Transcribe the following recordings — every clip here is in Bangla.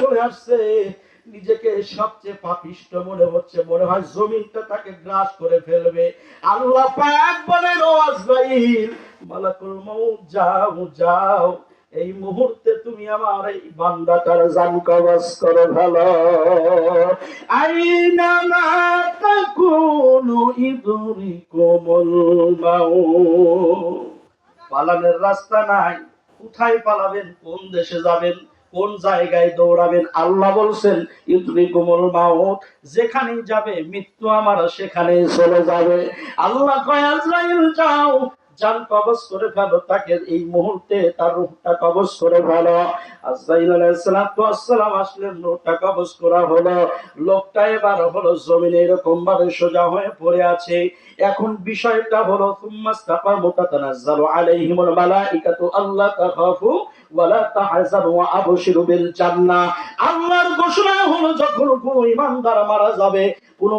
চলে আসছে। নিজেকে সবচেয়ে পাপিষ্ট মনে হচ্ছে। মনে হয় জমিনটা তাকে গ্রাস করে ফেলবে। আল্লাহ পাক বলেন, ও মালাকুল মউত, যাও যাও। এই মুহূর্তে তুমি আমার এই বান্দাটার জান কবজ করে ভালো আইনা মা তাকুনু ইদরিকুমুল মাউত। পালানোর রাস্তা নাই। কোথায় পালাবেন? কোন দেশে যাবেন? কোন জায়গায় দৌড়াবেন? আল্লাহ বলছেন ইদরিকুমুল মাউত যেখানেই যাবে, মৃত্যু আমার সেখানেই চলে যাবে। আল্লাহ কয় যাও। কবজ করে ফেলো, তাকে এই মুহূর্তে তার কবজ করে ফেলো। আসলেন কবজ করা হলো। লোকটা এবার হলো জমিনে এরকম ভাবে সোজা হয়ে পড়ে আছে। এখন বিষয়টা হলো সুম্মাস্তাকামু তাতানাজ্জালু আলাইহিমুল মালাইকাতু আল্লা তাখাফু ওয়ালা তাহজানু ওয়া আবশিরু বিল জান্নাহ। আল্লাহর ঘোষণা হলো, যখন কোন ইমানদার মারা যাবে, কোন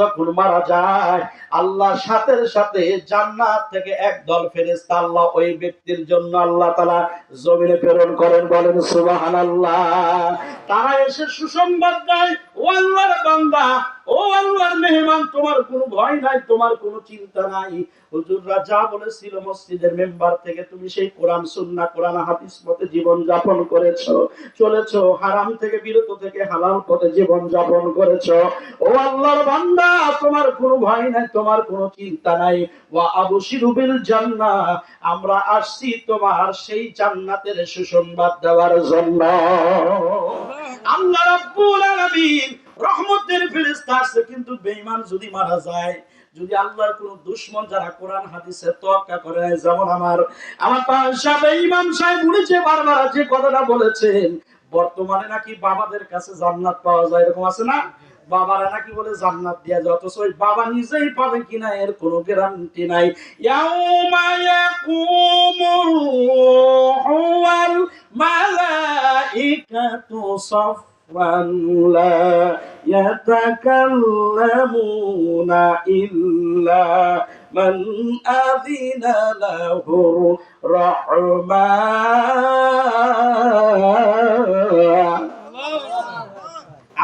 যখন মারা যায়, আল্লাহ সাথে সাথে জান্নাত থেকে ফেরেশতা আল্লাহ ওই ব্যক্তির জন্য আল্লাহ তাআলা জমিনে প্রেরণ করেন, বলেন সুবহানাল্লাহ। তারা এসে সুসংবাদ দেয়, ও আল্লাহর বান্দা, ও আল্লাহর মেহমান, তোমার কোনো ভয় নাই, তোমার কোনো চিন্তা নাই। হুজুররা যা বলেছিল মসজিদের মেম্বার থেকে, তুমি সেই কোরআন, সুন্নাহ, কোরআন, হাদিস মতে জীবন যাপন করেছ, চলেছো, হারাম থেকে বিরত থেকে হালাল পথে জীবন যাপন করেছ। ও আল্লাহর বান্দা, তোমার কোনো ভয় নাই, তোমার কোনো চিন্তা নাই। ওয়া আবশিরু বিল জান্নাহ, আমরা আসছি তোমার সেই জান্নাতের সুসংবাদ দেওয়ার জন্য। আল্লাহ রাব্বুল আলামিন রহমতের ফেরেশতা আসছে কিন্তু বেঈমান যদি মারা যায় যদি আল্লাহর কোন দুশ্মন যারা কোরআন, হাদিসে তোয়াক্কা করে, যেমন আমার আমার পাশা ইমাম সাহেব বলেছে বারবার যে কথাটা বলেছেন, বর্তমানে নাকি বাবাদের কাছে জান্নাত পাওয়া যায় এরকম আছে না? বাবারা নাকি বলে জান্নাত দেয়া যায়, অথচ ওই বাবা নিজেই পাবে কিনা এর কোনো গ্যারান্টি নাই। ইয়াউমা রূহু ওয়াল সাফওয়ান লা ইয়াতাকাল্লামুনা ইল্লা মান আযিনা লাহু রহমান।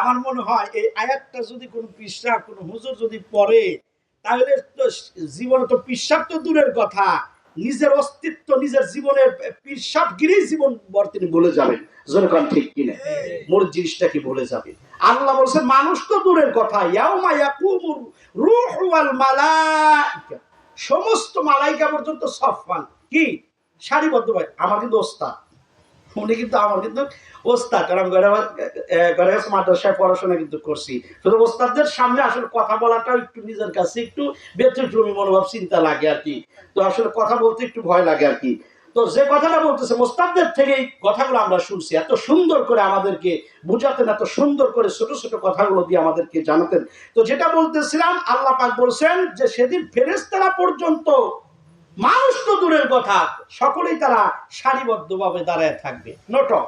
আমার মনে হয় এই আয়াতটা যদি কোন পৃষ্ঠা, কোন হুজুর যদি পড়ে, তাহলে তো জীবনে তো পিসাব তো দূরের কথা। নিজের অস্তিত্ব নিজের জীবনের সব গিরেই জীবন বর তিনি বলে যাবেন। যেরকম ঠিক কিনা? মোর জিনিসটা কি বলে যাবে? আল্লাহ বলছে মানুষ তো দূরের কথা। ইয়াউমা ইয়াকুমুর রূহু ওয়াল মালাইকা। সমস্ত মালাইকা পর্যন্ত সফান কি? সারিবদ্ধ ভাই আমার কিন্তু ওস্তাদ। উনি কিন্তু আমার কিন্তু ওস্তাদ কারণ গড়াগাছ মাদ্রাসায় পড়াশোনা কিন্তু করছি। শুধু ওস্তাদদের সামনে আসলে কথা বলাটাও একটু নিজের কাছে একটু ব্যতিক্রমী মনোভাব, চিন্তা লাগে আর কি। তো আসলে কথা বলতে একটু ভয় লাগে আর কি। তো যে কথাটা বলতেছে মোস্তাদদের থেকে এই কথাগুলো আমরা শুনছি। এত সুন্দর করে আমাদেরকে বুঝাতেন, এত সুন্দর করে ছোট ছোট কথাগুলো দিয়ে আমাদেরকে জানাতেন। তো যেটা বলতেছিলাম, আল্লাহ পাক বলছেন যে, সেদিন ফেরেস্তারা পর্যন্ত মানুষ তো দূরের কথা সকলেই তারা সারিবদ্ধভাবে দাঁড়ায় থাকবে। নটক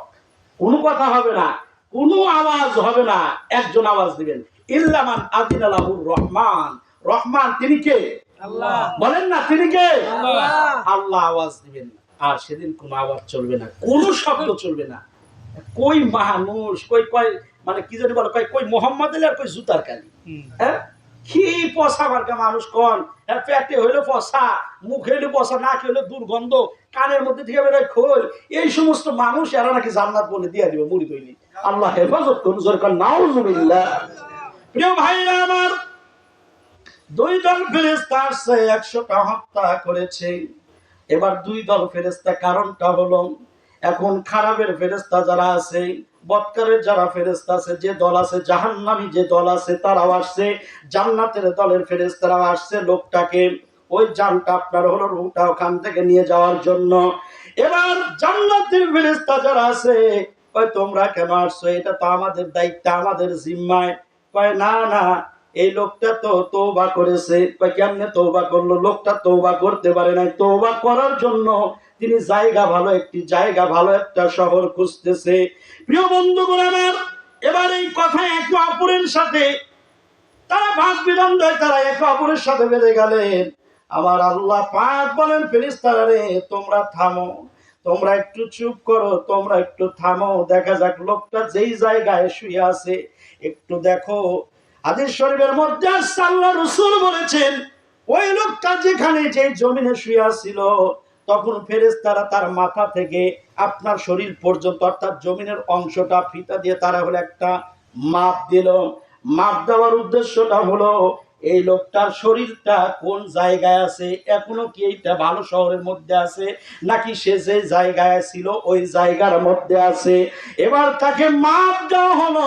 কোনো কথা হবে না কোনো আওয়াজ হবে না একজন আওয়াজ দিবেন। ইল্লামান আদিন আলাহুর রহমান। রহমান তিনি কে? আল্লাহ। বলেন না তিনি কে? আল্লাহ। আওয়াজ দিবেন আর সেদিন কোনো আওয়াজ চলবে না কোনো শব্দ চলবে না। কই মানুষ কই কই মানে কি জানি বলে কই কই মোহাম্মদ আলী আর কই জুতার কালি। হ্যাঁ? কি পচা মার্কা মানুষ কন? হ্যাঁ পেটে হইল পচা মুখ হইল পচা নাক হইল দুর্গন্ধ, কানের মধ্যে থেকে বেরোয় খোল। এই সমস্ত মানুষ এরা নাকি জান্নাত বলে দিয়ে দিবে, মুড়ি তৈরি আল্লাহ হেফাজত করুন সরকার নাউজুবিল্লাহ। প্রিয় ভাইরা আমার, দুই দল ফেরেস্তা আসছে, একশোটা হত্যা করেছে। এবার দুই দল ফেরেস্তা কারণটা হলো, এখন খারাপের ফেরেস্তা যারা আছে বৎকারের যারা ফেরেস্তা আছে, যে দল আছে, জাহান্নামী যে দল আছে, তারাও আসছে। জান্নাতের দলের ফেরেস্তারাও আসছে লোকটাকে। ওই জানটা আপনার হলো রুটা ওখান থেকে নিয়ে যাওয়ার জন্য। এবার জান্নাতের ফেরেস্তা যারা আছে, কয়, তোমরা কেন আসছো? এটা তো আমাদের দায়িত্ব, আমাদের জিম্মায়। কয়, না না, এই লোকটা তো তৌবা করেছে। কয়, কেমনে তৌবা করল? লোকটা তৌবা করতে পারে নাই। তৌবা করার জন্য তিনি জায়গা ভালো একটি জায়গা, ভালো একটা শহর খুঁজতেছে। প্রিয় বন্ধুগণ আমার, এবার এই কথা একে অপরের সাথে তারা ভাগ বিদন্ড তারা একে অপরের সাথে বেড়ে গেলেন। আমার আল্লাহ পাক বলেন ফেরিস্তারা রে, তোমরা থামো, তোমরা একটু চুপ করো, তোমরা একটু থামো। দেখা যাক লোকটা যেই জায়গায় শুয়ে আছে, একটু দেখো। হাদিস শরীফের মধ্যে আল্লাহ রসুল বলেছেন, ওই লোকটা যেখানে যে জমিনে শুয়ে আছিল তখন ফেরেশতারা তার মাথা থেকে আপনার শরীর পর্যন্ত, অর্থাৎ জমিনের অংশটা, ফিতা দিয়ে তারা হলো একটা মাপ দিল। মাপ দেওয়ার উদ্দেশ্যটা হলো, এই লোকটার শরীরটা কোন জায়গায় আছে, এখনও কি এইটা ভালো শহরের মধ্যে আছে, নাকি সে যে জায়গায় ছিল ওই জায়গার মধ্যে আছে? এবার তাকে মাপ দেওয়া হলো।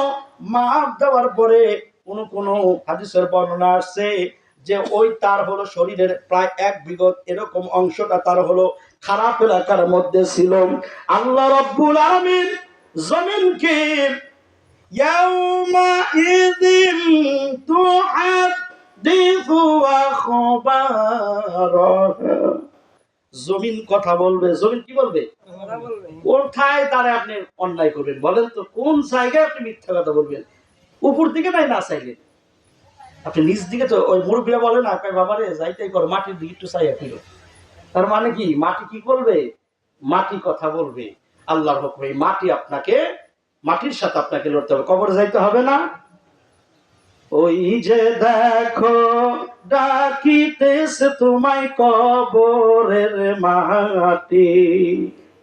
মাপ দেওয়ার পরে কোন কোন হাদিসের বর্ণনা আসছে যে ওই তার হলো শরীরের প্রায় এক বিগত এরকম অংশটা তার হলো খারাপ এলাকার মধ্যে ছিল আল্লাহ রব্বুল আলামিন জমিনকে يومئذ تحدث أخبارها জমিন কথা বলবে জমিন কি বলবে কোথায় তারা আপনি অন্যায় করবেন বলেন তো কোন জায়গায় আপনি মিথ্যা কথা বলবেন উপর দিকে নাই না চাইলে আপনি নিচ দিকে তো ওই মুরব্বীরা বলে না বাবারে যাইতেই করো, মাটির দিকে একটু চাইয়া ফিরো। তার মানে কি, মাটি কি বলবে? মাটি কথা বলবে। আল্লাহর হুকুমে মাটি আপনাকে, মাটির সাথে আপনাকে লড়তে হবে। কবরে যাইতে হবে না? ওই যে দেখো, ডাকিতেছে তোমায় কবরের মাটি।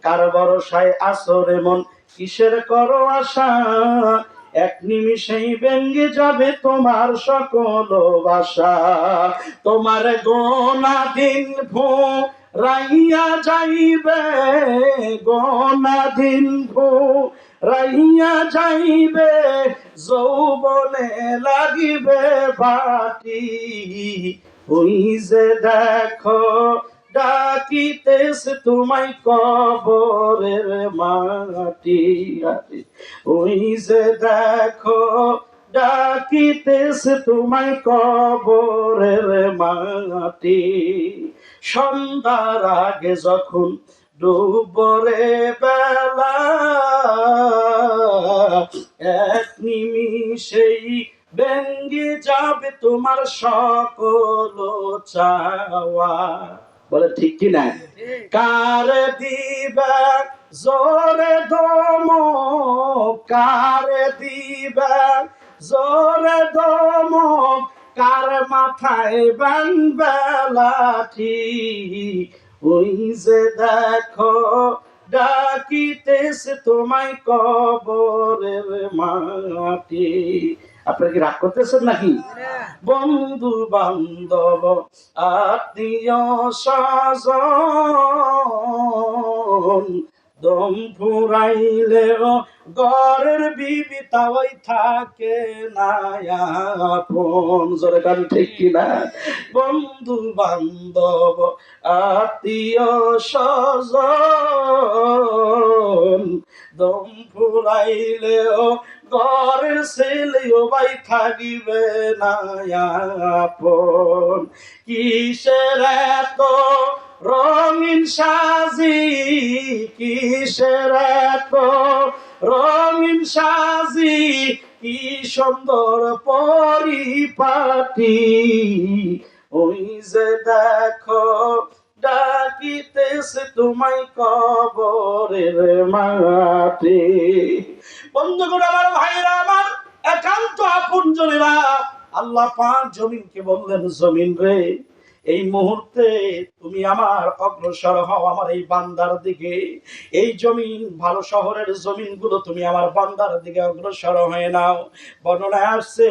কার ভরসায় আসরে মন, কিসের করো আশা? এক নিমিষেই ভেঙ্গে যাবে তোমার সকল বাসা। তোমার গোনা দিন ভো রাইয়া যাইবে গোনা দিন ভো রাইয়া যাইবে, যৌবনে লাগিবে বাটি। ওই যে দেখো ডাকিতেছে তোমায় কবরের মাটি। ওই যে দেখো, ডাকিতেছে তোমায় কবরের মাটি। সন্ধ্যার আগে যখন ডুবরে বেলা, এক নিমিষেই ভেঙ্গে যাবে তোমার সকল চাওয়া। বলে, ঠিক কি না? কার দিবে জোরে দম, কার দিবে জোরে দম, কার মাথায় বানবে লাঠি ওই যে দেখো, ডাকিতেছে তোমায় কবরের মাটি। আপনারা কি রাগ করতেছেন নাকি? বন্ধু বান্ধব আত্মীয় দম ফুরাইলেও গরের বিবি তাওই থাকে না আপন জোরে গান, ঠিক কিনা বন্ধু বান্ধব, আত্মীয় স্বজন, দম ফুরাইলেও ঘরের ছেলেও ভাই থাকিবে না আপন কিসের এত রঙিন সাজি কিসের রঙিন সাজি কি সুন্দর পরিপাটি? ওই যে দেখো, ডাকিতেছে তোমায় কবরের মাটি। বন্ধুগণ, আমার ভাইরা আমার একান্ত আপন জনেরা আল্লাহ পাক জমিনকে বললেন, জমিন রে এই মুহূর্তে তুমি আমার অগ্রসর হও আমার এই বান্দার দিকে। এই জমিন, ভালো শহরের জমিনগুলো তুমি আমার বান্দার দিকে অগ্রসর হয়ে নাও। বর্ণনায় আসছে,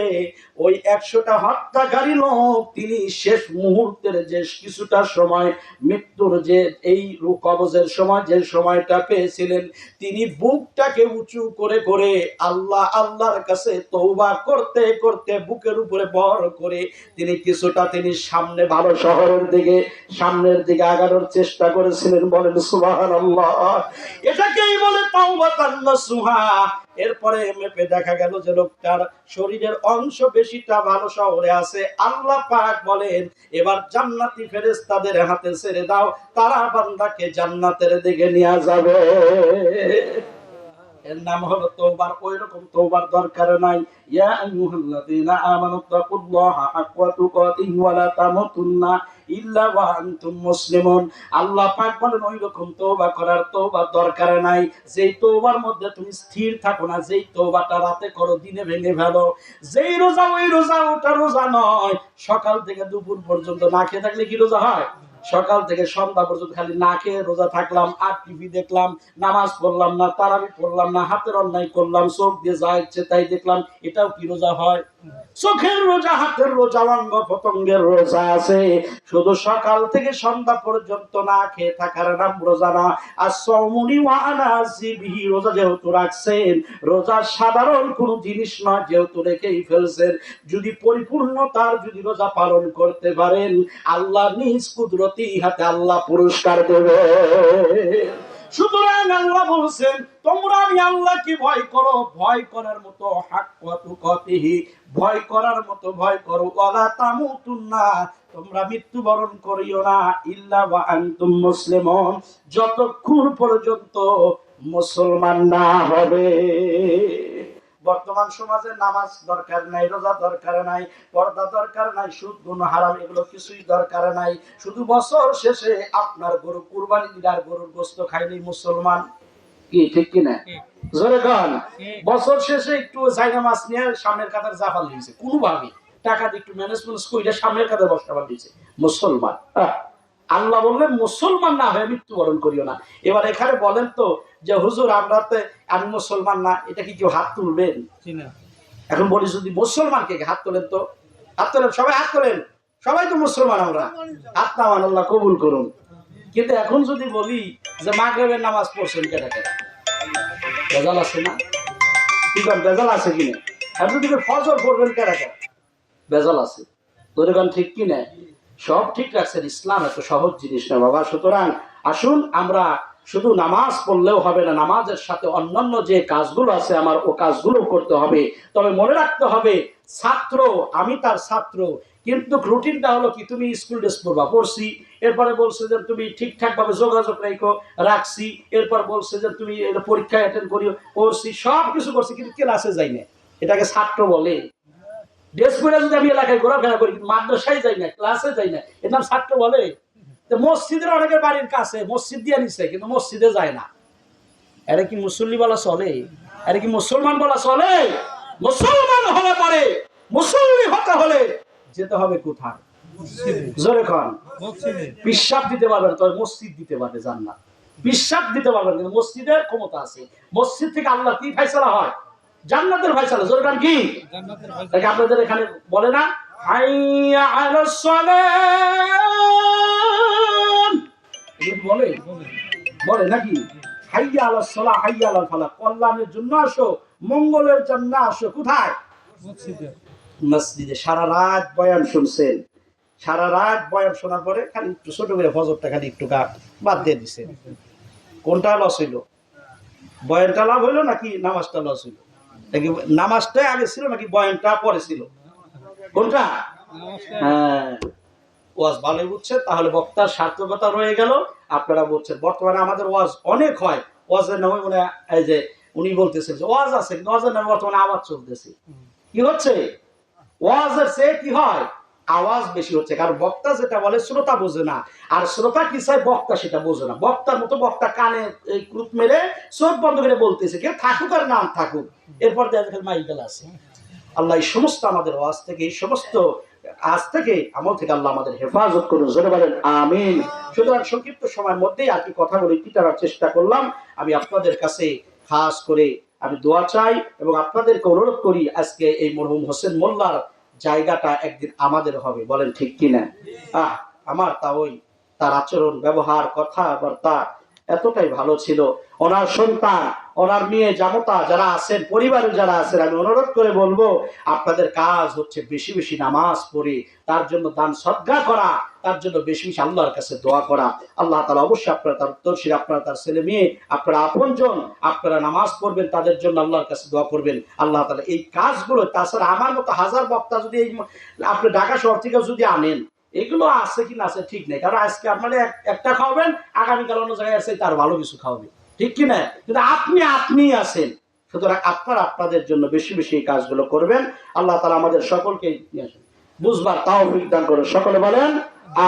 ওই একশোটা হত্যাকারী লোক, তিনি শেষ মুহূর্তের যে কিছুটা সময়, মৃত্যুর যে এই কবজের সময়, যে সময়টা পেয়েছিলেন, তিনি বুকটাকে উঁচু করে করে আল্লাহ, আল্লাহর কাছে তৌবা করতে করতে বুকের উপরে বর করে তিনি কিছুটা তিনি সামনে ভালো শহরের দিকে, সামনের দিকে আগানোর চেষ্টা করেছিলেন বলেন সুবাহান এটাকেই বলে সুহা এরপরে মেপে দেখা গেল যে লোকটার শরীরের অংশ বেশিটা ভালো শহরে আছে। আল্লাহ পাক বলেন, এবার জান্নাতি ফেরেস তাদের হাতে ছেড়ে দাও, তারা বান্দাকে জান্নাতের দিকে নিয়ে যাবে। এর নাম হলো তওবার ওই রকম তওবার দরকার নাই। ইয়া আমানু তাকুল্লাহা হাক্কা তুকাতিহি তামুতুন্না ইল্লা ওয়া আনতুম মুসলিমুন। আল্লাহ পাক বলেন ওই রকম করার দরকার নাই। যেই তওবার মধ্যে তুমি স্থির থাকো না, যেই তওবাটা রাতে করো, দিনে ভেঙে ফেলো। যেই রোজা, ওই রোজা, ওটা রোজা নয়। সকাল থেকে দুপুর পর্যন্ত না খেয়ে থাকলে কি রোজা হয়? সকাল থেকে সন্ধ্যা পর্যন্ত খালি না খেয়ে রোজা থাকলাম, আর টিভি দেখলাম, নামাজ পড়লাম না, তারাবি পড়লাম না, হাতের অন্যায় করলাম, চোখ দিয়ে যা ইচ্ছে তাই দেখলাম, এটাও কি রোজা হয়? চোখের রোজা, হাতের রোজা, অঙ্গ পতঙ্গের রোজা আছে। শুধু সকাল থেকে সন্ধ্যা পর্যন্ত না খেয়ে থাকার নাম রোজা না। আর সমুনি ওয়ানাসিবিহি রোজা যেহেতু রাখছেন, রোজা সাধারণ কোনো জিনিস নয় যেহেতু রেখেই ফেলছেন। যদি পরিপূর্ণতার যদি রোজা পালন করতে পারেন, আল্লাহ নিজ কুদরতি হাতে আল্লাহ পুরস্কার দেবে। সুতরাং আল্লাহ বলছেন, তোমরা আমি আল্লাহকে ভয় করো, ভয় করার মতো হাক কত কতিহি ভয় করার মতো ভয় করো। ওয়ালা তামুতুন্না, তোমরা মৃত্যুবরণ করিও না, ইল্লা ওয়া আনতুম মুসলিমুন। যতক্ষণ পর্যন্ত মুসলমান না হবে। বর্তমান সমাজে নামাজ দরকার নাই রোজা দরকার নাই পর্দা দরকার নাই সুদ গুণ হারাম এগুলো কিছুই দরকার নাই। শুধু বছর শেষে আপনার গরু কুরবানি দিলে আর গরুর গোস্ত খাইলেই মুসলমান। কি ঠিক কি না? জোরে গান বছর শেষে একটু জায়গা মাছ নিয়ে সামনের কাতার জাফাল দিয়েছে। কোনোভাবে টাকা দিয়ে একটু ম্যানেজমেন্ট করে সামনের কাতার বসতে দিয়েছে। মুসলমান। আল্লাহ বললেন মুসলমান না হয়ে মৃত্যুবরণ করিও না। এবার এখানে বলেন তো যে হুজুর আমরা তো আমি মুসলমান না এটা কি কেউ হাত তুলবেন? এখন বলি যদি মুসলমানকে হাত তোলেন তো? হাত তোলেন সবাই হাত তোলেন। সবাই তো মুসলমান আমরা। হাত নামান আল্লাহ কবুল করুন। কিন্তু এখন যদি বলি যে মা মাগরেবের নামাজ পড়ছেন কেটে কেটে বেজাল আছে না? কি করেন বেজাল আছে কি না? আর যদি ফজর পড়বেন কেটে কেটে বেজাল আছে। তোর গান ঠিক কি না? সব ঠিক রাখছেন, ইসলাম এত সহজ জিনিস না বাবা। সুতরাং আসুন আমরা শুধু নামাজ পড়লেও হবে না, নামাজের সাথে অন্যান্য যে কাজগুলো আছে আমার, ও কাজগুলো করতে হবে। তবে মনে রাখতে হবে, ছাত্র, আমি তার ছাত্র, কিন্তু রুটিনটা হলো কি, তুমি স্কুল ড্রেস পড়বা পড়ছি। এরপরে বলছে যে তুমি ঠিকঠাক ভাবে যোগাযোগ রেখো, রাখছি। এরপর বলছে যে তুমি পরীক্ষা অ্যাটেন্ড করিও, পড়ছি সব কিছু করছি, কিন্তু ক্লাসে যাই না এটাকে ছাত্র বলে। ড্রেস পরে যদি আমি এলাকায় ঘোরাফেরা করি মাদ্রাসায় যাই না ক্লাসে যাই না এর নাম ছাত্র বলে। তো মসজিদের অনেকের বাড়ির কাছে মসজিদ দিয়ে নিছে কিন্তু মসজিদে যায় না। এটা কি মুসল্লি বলা চলে? এটা কি মুসলমান বলা চলে? মুসলমান হলে পারে মুসল্লি হতে হলে যেতে হবে কোথায়? জোরে খান পিসাব দিতে পারবে না তবে মসজিদ দিতে পারবে জান্নাত। বিশ্বাস দিতে পারবে না কিন্তু মসজিদের ক্ষমতা আছে। মসজিদ থেকে আল্লাহ কি ফাইসালা হয়? জান্নাতের ফাইসালা জোরে খান কি? আপনাদের এখানে বলে না? হাইয়া আলাস সালাম। বলে? বলে নাকি? হাইয়া আলাস সালাহ হাইয়া আলাল ফালাহ কল্যাণের জন্য আসো মঙ্গলের জন্য আসো। কোথায়? মসজিদে। সারা রাত বয়ান শুনছেন। সারা রাত বয়ান শোনার পরে খালি একটু ছোট করে ফজরটা খালি একটু গা বাদ দিয়ে দিছে কোনটা লস হইল? বয়ানটা লাভ হইল নাকি নামাজটা লস হইল? নাকি নামাজটাই আগে ছিল নাকি বয়ানটা পরে ছিল? কোনটা? হ্যাঁ। ওয়াজ ভালো বুঝছে, তাহলে বক্তার সার্থকতা রয়ে গেল। আপনারা বলছেন, বর্তমানে আমাদের ওয়াজ অনেক হয়। ওয়াজের নামে মনে এই যে উনি বলতেছেন ওয়াজ আছে, কিন্তু ওয়াজের নামে বর্তমানে আওয়াজ চলতেছে। কি হচ্ছে? ওয়াজের সে কি হয়? আওয়াজ বেশি হচ্ছে, কারণ বক্তা যেটা বলে শ্রোতা বোঝে না, আর শ্রোতা কি চায় বক্তা সেটা বোঝে না। বক্তার মতো বক্তা কানে ক্রুপ মেরে চোখ বন্ধ করে বলতেছে, কেউ থাকুক আর নাম থাকুক। এরপর দেখা মাইকেল আছে। আল্লাহ এই সমস্ত আমাদের ওয়াজ থেকে, এই সমস্ত আজ থেকে, আমল থেকে আল্লাহ আমাদের হেফাজত করুন। জোরে বলেন, আমিন। সুতরাং সংক্ষিপ্ত সময়ের মধ্যেই আর কি কথা বলে করার চেষ্টা করলাম, আমি আপনাদের কাছে খাস করে আমি দোয়া চাই এবং আপনাদেরকে অনুরোধ করি আজকে এই মরহুম হোসেন মোল্লার জায়গাটা একদিন আমাদের হবে, বলেন ঠিক কিনা? আহ, আমার তা ওই তার আচরণ, ব্যবহার, কথাবার্তা এতটাই ভালো ছিল ওনার সন্তান, ওনার মেয়ে জামতা যারা আছেন পরিবারে যারা আছেন, আমি অনুরোধ করে বলব, আপনাদের কাজ হচ্ছে বেশি বেশি নামাজ পড়ে, তার জন্য দান সদ্গা করা, তার জন্য বেশি বেশি আল্লাহর কাছে দোয়া করা। আল্লাহ তালা অবশ্যই আপনারা তার উত্তরশীল আপনারা তার ছেলে মেয়ে, আপনারা আপনজন, আপনারা নামাজ পড়বেন, তাদের জন্য আল্লাহর কাছে দোয়া করবেন। আল্লাহ তালা এই কাজগুলো, তাছাড়া আমার মতো হাজার বক্তা যদি এই আপনি ঢাকা শহর থেকে যদি আনেন, এগুলো আছে কি না আছে ঠিক নেই। কারণ আজকে আপনারা একটা খাওয়াবেন, আগামীকাল অন্য জায়গায় আছে তার ভালো কিছু খাওয়াবে। ঠিক কি না কিন্তু আপনি আপনি আছেন। সুতরাং আপনারা আপনাদের জন্য বেশি বেশি এই কাজগুলো করবেন। আল্লাহ তালা আমাদের সকলকে বুঝবার তাও দান করে সকলে বলেন,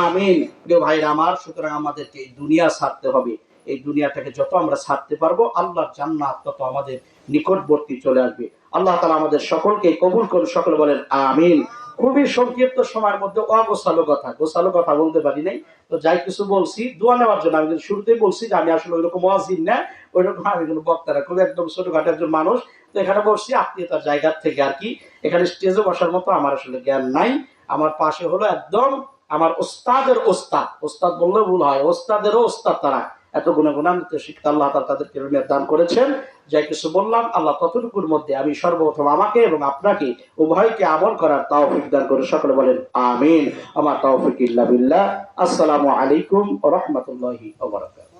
আমিন। প্রিয় ভাইরা আমার, সুতরাং আমাদেরকে এই দুনিয়া ছাড়তে হবে। এই দুনিয়াটাকে যত আমরা ছাড়তে পারব, আল্লাহর জান্নাত তত আমাদের নিকটবর্তী চলে আসবে। আল্লাহ তালা আমাদের সকলকে কবুল করুন। সকলে বলেন, আমিন। খুবই সংক্ষিপ্ত সময়ের মধ্যে অগোছালো কথা। গোছালো কথা বলতে পারি নাই। তো যাই কিছু বলছি, দোয়া নেওয়ার জন্য আমি শুরুতেই বলছি যে আমি আসলে ওইরকম ওয়াজিন না, ওইরকম আমি কোনো বক্তারা, খুব একদম ছোটখাটো একজন মানুষ। তো এখানে বসছি আত্মীয়তার জায়গার থেকে আর কি, এখানে স্টেজে বসার মতো আমার আসলে জ্ঞান নাই। আমার পাশে হলো একদম আমার ওস্তাদের ওস্তাদ। ওস্তাদ বললে ভুল হয়, ওস্তাদেরও ওস্তাদ তারা। এত গুণাগুণান্বিত শিক্ষা আল্লাহ তাদেরকে দান করেছেন। যাই কিছু বললাম, আল্লাহ ততটুকুর মধ্যে আমি সর্বপ্রথম আমাকে এবং আপনাকে উভয়কে আমল করার তাওফিক দান করে সকলে বলেন, আমিন। আমার তাওফিক ইল্লা বিল্লাহ। আসসালামু আলাইকুম রহমতুল্লাহি রাহমাতুল্লাহি ওয়া বারাকাতুহু।